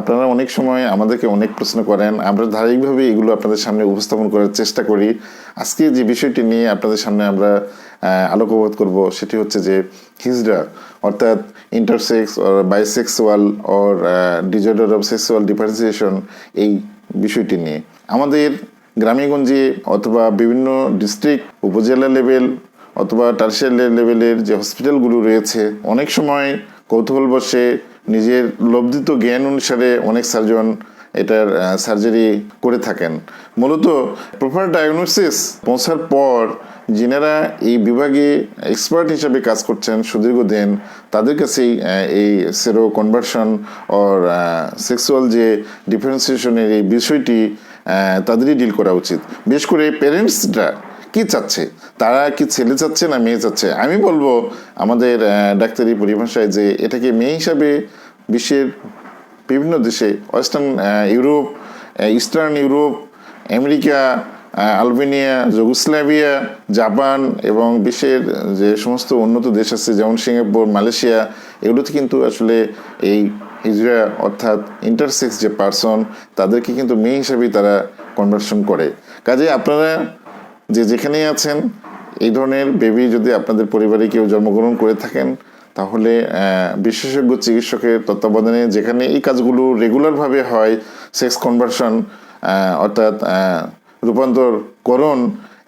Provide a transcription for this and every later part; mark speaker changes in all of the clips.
Speaker 1: আপনারা অনেক সময় আমাদেরকে অনেক প্রশ্ন করেন। আমরা ধারাবাহিকভাবে এগুলো আপনাদের সামনে উপস্থাপন করার চেষ্টা করি। আজকে যে বিষয়টি নিয়ে আপনাদের সামনে আমরা আলোকবোধ করব সেটি হচ্ছে যে হিজড়া, অর্থাৎ intersex or bisexual or disorder of sexual differentiation এই বিষয়টি নিয়ে। আমাদের গ্রামেগঞ্জে অথবা বিভিন্ন ডিস্ট্রিক্ট উপজেলা লেভেল অথবা টার্সিয়াল লেভেলের যে হসপিটালগুলো রয়েছে, অনেক সময় কৌতূহলবশে নিজের লব্ধিত জ্ঞান অনুসারে অনেক সার্জন এটার সার্জারি করে থাকেন। মূলত প্রপার ডায়াগনোসিস পৌঁছার পর যিনারা এই বিভাগে এক্সপার্ট হিসাবে কাজ করছেন সুদীর্ঘ দিন তাদের কাছেই এই সেরো কনভার্সন অর সেক্সুয়াল যে ডিফারেন্সিয়েশনের এই বিষয়টি তাদেরই ডিল করা উচিত। বিশেষ করে প্যারেন্টসরা কি চাচ্ছে? তারা কি ছেলে চাচ্ছে না মেয়ে চাচ্ছে? আমি বলব আমাদের ডাক্তারি পরিভাষায় যে এটাকে মেয়ে হিসাবে বিশ্বের বিভিন্ন দেশে, western Europe eastern Europe, America Albania, Yugoslavia, Japan এবং বিশ্বের যে সমস্ত উন্নত দেশ আছে, যেমন সিঙ্গাপুর, মালয়েশিয়া, এগুলোতে কিন্তু আসলে এই হিজড়া অর্থাৎ ইন্টারসেক্স যে পার্সন তাদেরকে কিন্তু মেয়ে হিসাবেই তারা কনভার্সন করে। কাজে আপনারা যে যেখানেই আছেন, এই ধরনের বেবি যদি আপনাদের পরিবারে কেউ জন্মগ্রহণ করে থাকেন, তাহলে বিশেষজ্ঞ চিকিৎসকের তত্ত্বাবধানে যেখানে এই কাজগুলো রেগুলারভাবে হয় সেক্স কনভার্সন অর্থাৎ রূপান্তরকরণ,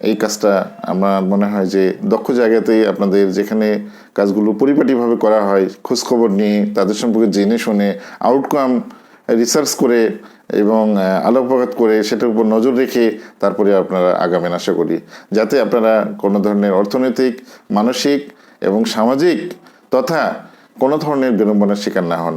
Speaker 1: এই কাজটা আমার মনে হয় যে দক্ষ জায়গাতেই আপনাদের যেখানে কাজগুলো পরিপাটিভাবে করা হয়, খোঁজখবর নিয়ে, তাদের সম্পর্কে জেনে শুনে আউটকাম রিসার্চ করে এবং আলোকপাত করে সেটার উপর নজর রেখে তারপরে আপনারা আগামেন আশা করি, যাতে আপনারা কোনো ধরনের অর্থনৈতিক, মানসিক এবং সামাজিক তথা কোনো ধরনের বিড়ম্বনার শিকার না হন।